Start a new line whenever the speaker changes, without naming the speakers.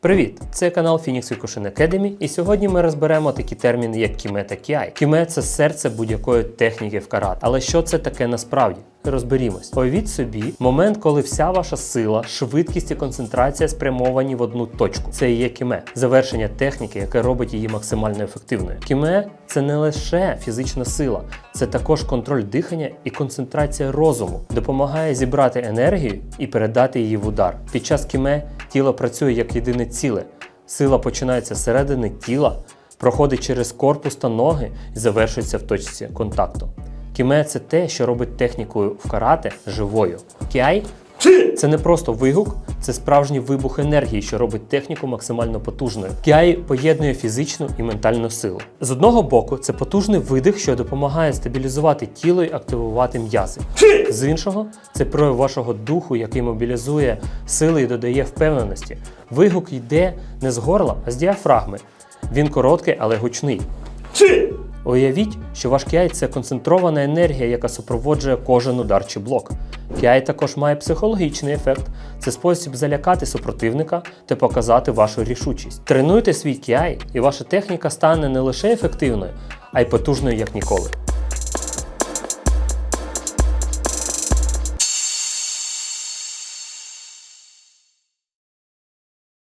Привіт! Це канал Phoenix Kyokushin Academy, і сьогодні ми розберемо такі терміни, як кіме та кіай. Кіме це серце будь-якої техніки в карат. Але що це таке насправді? Розберімось. Уявіть собі момент, коли вся ваша сила, швидкість і концентрація спрямовані в одну точку. Це і є кіме, завершення техніки, яке робить її максимально ефективною. Кіме це не лише фізична сила, це також контроль дихання і концентрація розуму, допомагає зібрати енергію і передати її в удар. Під час кіме тіло працює як єдине ціле. Сила починається зсередини тіла, проходить через корпус та ноги і завершується в точці контакту. Кіме це те, що робить технікою в карате живою. Кіай це не просто вигук, це справжній вибух енергії, що робить техніку максимально потужною. Кіай поєднує фізичну і ментальну силу. З одного боку, це потужний видих, що допомагає стабілізувати тіло і активувати м'язи. З іншого, це прояв вашого духу, який мобілізує сили і додає впевненості. Вигук йде не з горла, а з діафрагми. Він короткий, але гучний. Уявіть, що ваш кіай це концентрована енергія, яка супроводжує кожен удар чи блок. Кіай також має психологічний ефект. Це спосіб залякати супротивника та показати вашу рішучість. Тренуйте свій кіай, і ваша техніка стане не лише ефективною, а й потужною як ніколи.